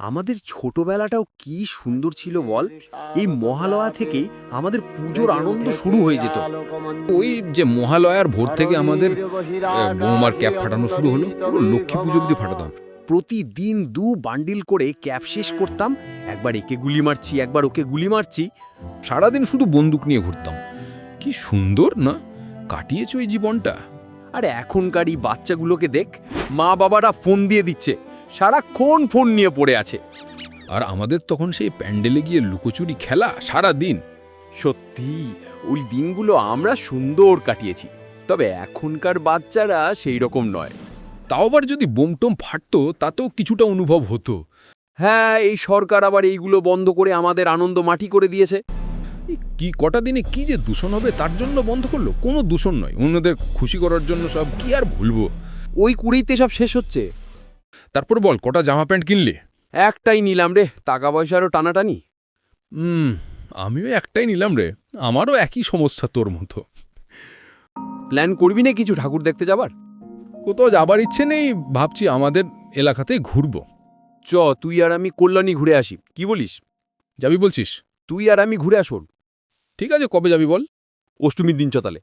আমাদের ছোটবেলাটাও কি সুন্দর ছিল বল? এই মহালয়া থেকেই আমাদের পুজোর আনন্দ শুরু হয়ে যেত। ওই যে মহালয়ার ভোর থেকে আমাদের বৌমার ক্যাপ ফাটানো শুরু হলো পুরো লক্ষ্মী পুজো অব্দি ফাটাতাম। প্রতিদিন দু বান্ডিল করে ক্যাপ শেষ করতাম একবার একে গুলি মারছি একবার ওকে গুলি মারছি। সারাদিন শুধু বন্দুক নিয়ে ঘুরতাম। কি সুন্দর না? কাটিয়েছে ওই জীবনটা? আর এখনকার এই বাচ্চাগুলোকে দেখ মা বাবারা ফোন দিয়ে দিচ্ছে সারাক্ষণ ফোন নিয়ে পড়ে আছে। আর আমাদের তখন সেই প্যান্ডেলে গিয়ে লুকোচুরি খেলা সারা দিন। সত্যি ওই দিনগুলো আমরা সুন্দর কাটিয়েছি। তবে এখনকার বাচ্চারা সেই রকম নয়। তাও আবার যদি বোমটোম ফাটতো তাতেও কিছুটা অনুভব হতো। হ্যাঁ এই সরকার আবার এইগুলো বন্ধ করে আমাদের আনন্দ মাটি করে দিয়েছে। কি কটা দিনে কি যে দূষণ হবে তার জন্য বন্ধ করল? কোনো দূষণ নয়। অন্যদের খুশি করার জন্য সব কি আর ভুলবো? ওই কুড়িতে সব শেষ হচ্ছে। তারপর বল কটা জামা প্যান্ট কিনলে? একটাই নিলাম রে টাকা পয়সারও টানাটানি। হুম আমিও একটাই নিলাম রে আমারও একই সমস্যা তোর মতো। প্ল্যান করবি না কিছু ঠাকুর দেখতে যাবার? কোথাও যাবার ইচ্ছে নেই ভাবছি আমাদের এলাকাতে ঘুরবো। চ তুই আর আমি কল্যাণী ঘুরে আসি কি বলিস? যাবি বলছিস? তুই আর আমি ঘুরে আসুন। ঠিক আছে কবে যাবি বল? অষ্টমীর দিন চতালে